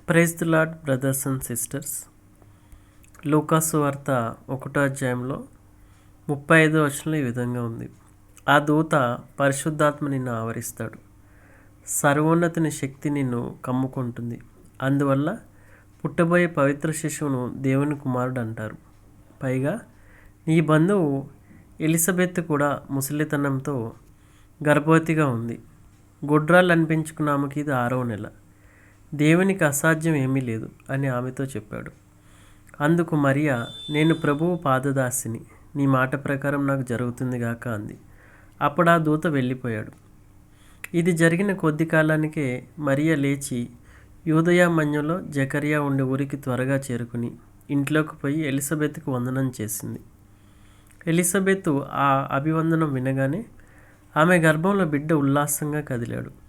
Praise the Lord brothers and sisters. లూకాసు వార్త ఒకటో అధ్యాయంలో ముప్పై ఐదో వచనంలో ఈ విధంగా ఉంది. ఆ దూత పరిశుద్ధాత్మ నిన్ను ఆవరిస్తాడు. సర్వోన్నతిని శక్తి నిన్ను కమ్ముకుంటుంది. అందువల్ల పుట్టబోయే పవిత్ర శిశువును దేవుని కుమారుడు అంటారు. పైగా నీ బంధువు ఎలిజబెత్ కూడా ముసలితనంతో గర్భవతిగా ఉంది. గుడ్రాలు అనిపించుకున్నామకి ఇది ఆరవ నెల. దేవునికి అసాధ్యం ఏమీ లేదు అని ఆమెతో చెప్పాడు. అందుకు మరియా నేను ప్రభువు పాదదాసిని నీ మాట ప్రకారం నాకు జరుగుతుంది గాక అంది. అప్పుడు ఆ దూత వెళ్ళిపోయాడు. ఇది జరిగిన కొద్ది కాలానికే మరియా లేచి యూదయా మన్యంలో జకరియా ఉండే ఊరికి త్వరగా చేరుకుని ఇంట్లోకి పోయి ఎలిజబెత్కు వందనం చేసింది. ఎలిజబెత్ ఆ అభివందనం వినగానే ఆమె గర్భంలో బిడ్డ ఉల్లాసంగా కదిలాడు.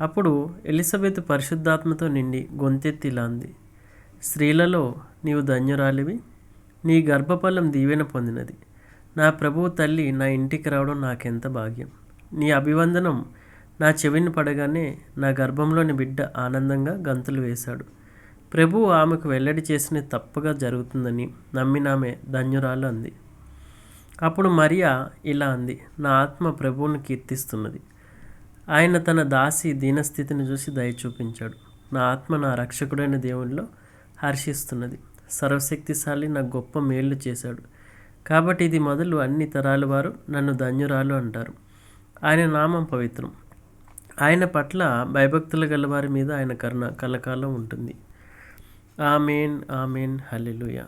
అప్పుడు ఎలిజబెత్ పరిశుద్ధాత్మతో నిండి గొంతెత్తి లాంది. స్త్రీలలో నీవు ధన్యురాలివి నీ గర్భఫలం దీవెన పొందినది. నా ప్రభువు తల్లి నా ఇంటికి రావడం నాకెంత భాగ్యం. నీ అభివందనం నా చెవిని పడగానే నా గర్భంలోని బిడ్డ ఆనందంగా గంతులు వేశాడు. ప్రభువు ఆమెకు వెల్లడి చేసిన తప్పగా జరుగుతుందని నమ్మినామె ధన్యురాలు అంది. అప్పుడు మరియా ఇలా అంది నా ఆత్మ ప్రభువును కీర్తిస్తున్నది. ఆయన తన దాసి దీనస్థితిని చూసి దయ చూపించాడు. నా ఆత్మ నా రక్షకుడైన దేవునిలో హర్షిస్తున్నది. సర్వశక్తిశాలి నాకు గొప్ప మేళ్ళు చేశాడు. కాబట్టి ఇది మొదలు అన్ని తరాల వారు నన్ను ధన్యురాలు అంటారు. ఆయన నామం పవిత్రం. ఆయన పట్ల భయభక్తులు గల వారి మీద ఆయన కరుణ కలకాలం ఉంటుంది. Amen amen hallelujah.